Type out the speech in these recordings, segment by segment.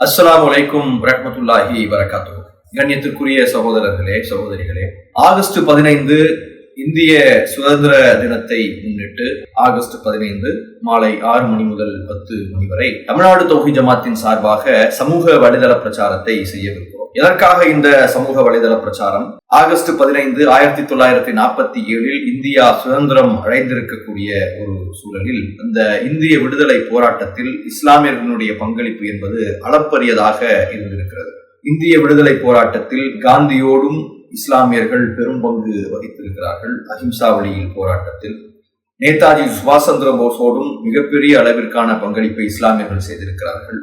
அஸ்லாம் அலைக்கும் ரஹமத்துல்லாஹி வரகாத்து கண்ணியத்திற்குரிய சகோதரர்களே சகோதரிகளே ஆகஸ்ட் பதினைந்து இந்திய சுதந்திர தினத்தை முன்னிட்டு ஆகஸ்ட் பதினைந்து மாலை ஆறு மணி முதல் பத்து மணி வரை தமிழ்நாடு தொகுதி ஜமாத்தின் சார்பாக சமூக வலைதள பிரச்சாரத்தை செய்யவிருக்கும் எதற்காக இந்த சமூக வலைதள பிரச்சாரம்? ஆகஸ்ட் பதினைந்து ஆயிரத்தி தொள்ளாயிரத்தி நாற்பத்தி ஏழில் இந்தியா சுதந்திரம் அடைந்திருக்கக்கூடிய ஒரு சூழலில் அந்த இந்திய விடுதலை போராட்டத்தில் இஸ்லாமியர்களுடைய பங்களிப்பு என்பது அளப்பரியதாக இருந்திருக்கிறது. இந்திய விடுதலை போராட்டத்தில் காந்தியோடும் இஸ்லாமியர்கள் பெரும் பங்கு வகித்திருக்கிறார்கள். அஹிம்சா வழியில் போராட்டத்தில் நேதாஜி சுபாஷ் சந்திர போஸோடும் மிகப்பெரிய அளவிற்கான பங்களிப்பை இஸ்லாமியர்கள் செய்திருக்கிறார்கள்.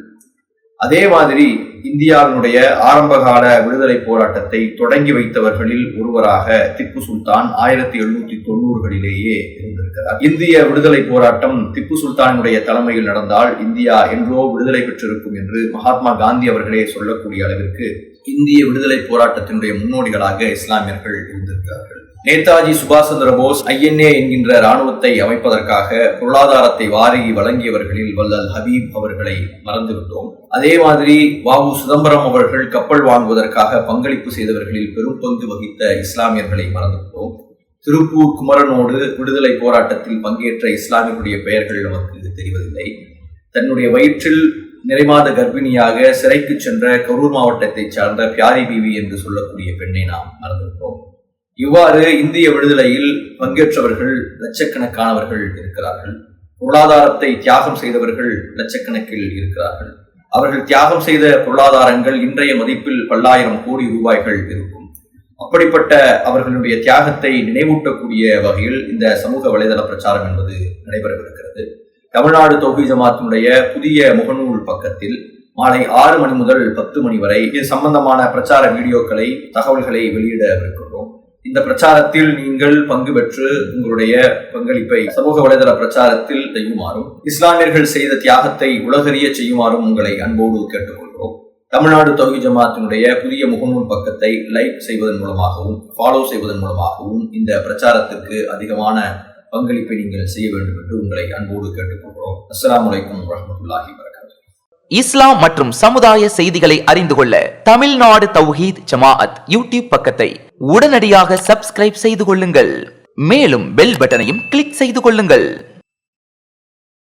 அதே மாதிரி இந்தியாவினுடைய ஆரம்பகால விடுதலை போராட்டத்தை தொடங்கி வைத்தவர்களில் ஒருவராக திப்பு சுல்தான் ஆயிரத்தி எழுநூத்தி தொண்ணூறுகளிலேயே இருந்திருக்கிறார். இந்திய விடுதலை போராட்டம் திப்பு சுல்தானுடைய தலைமையில் நடந்தால் இந்தியா என்றோ விடுதலை பெற்றிருக்கும் என்று மகாத்மா காந்தி அவர்களே சொல்லக்கூடிய அளவிற்கு இந்திய விடுதலை போராட்டத்தினுடைய முன்னோடிகளாக இஸ்லாமியர்கள் இருந்திருக்கிறார்கள். நேதாஜி சுபாஷ் சந்திர போஸ் ஐஎன்ஏ என்கின்ற ராணுவத்தை அமைப்பதற்காக பொருளாதாரத்தை வாரி வழங்கியவர்களில் வல்லல் ஹபீப் அவர்களை மறந்துவிட்டோம். அதே மாதிரி வாவு சிதம்பரம் அவர்கள் கப்பல் வாங்குவதற்காக பங்களிப்பு செய்தவர்களில் பெரும் பங்கு வகித்த இஸ்லாமியர்களை மறந்துவிட்டோம். திருப்பூர் குமரனோடு விடுதலை போராட்டத்தில் பங்கேற்ற இஸ்லாமியர்களுடைய பெயர்கள் நமக்கு தெரிவதில்லை. தன்னுடைய வயிற்றில் நிறைமாத கர்ப்பிணியாக சிறைக்கு சென்ற கரூர் மாவட்டத்தைச் சார்ந்த பியாரி பிவி என்று சொல்லக்கூடிய பெண்ணை நாம் மறந்துவிட்டோம். இவ்வாறு இந்திய விடுதலையில் பங்கேற்றவர்கள் லட்சக்கணக்கானவர்கள் இருக்கிறார்கள். பொருளாதாரத்தை தியாகம் செய்தவர்கள் லட்சக்கணக்கில் இருக்கிறார்கள். அவர்கள் தியாகம் செய்த பொருளாதாரங்கள் இன்றைய மதிப்பில் பல்லாயிரம் கோடி ரூபாய்கள் இருக்கும். அப்படிப்பட்ட அவர்களுடைய தியாகத்தை நினைவூட்டக்கூடிய வகையில் இந்த சமூக வலைதள பிரச்சாரம் என்பது நடைபெறவிருக்கிறது. தமிழ்நாடு தொகுதி ஜமாத்தினுடைய புதிய முகநூல் பக்கத்தில் மாலை ஆறு மணி முதல் பத்து மணி வரை இது சம்பந்தமான பிரச்சார வீடியோக்களை தகவல்களை வெளியிடவிருக்கிறோம் இந்த பிரச்சாரத்தில் நீங்கள் பங்கு பெற்று உங்களுடைய பங்களிப்பை சமூக வலைதள பிரச்சாரத்தில் செய்யுமாறும் இஸ்லாமியர்கள் செய்த தியாகத்தை உலகறிய செய்யுமாறும் உங்களை அன்போடு கேட்டுக்கொள்கிறோம். தமிழ்நாடு தொகுதி ஜமாத்தினுடைய புதிய முகநூல் பக்கத்தை லைக் செய்வதன் மூலமாகவும் ஃபாலோ செய்வதன் மூலமாகவும் இந்த பிரச்சாரத்திற்கு அதிகமான பங்களிப்பை நீங்கள் செய்ய வேண்டும் என்று உங்களை அன்போடு கேட்டுக்கொள்கிறோம். அஸ்லாம் வலைக்கம் வரமத்துல்லாஹி வரகாத்து இஸ்லாம் மற்றும் சமுதாய செய்திகளை அறிந்து கொள்ள தமிழ்நாடு தௌஹீத் ஜமாஅத் யூடியூப் பக்கத்தை உடனடியாக சப்ஸ்கிரைப் செய்து கொள்ளுங்கள். மேலும் பெல் பட்டனையும் கிளிக் செய்து கொள்ளுங்கள்.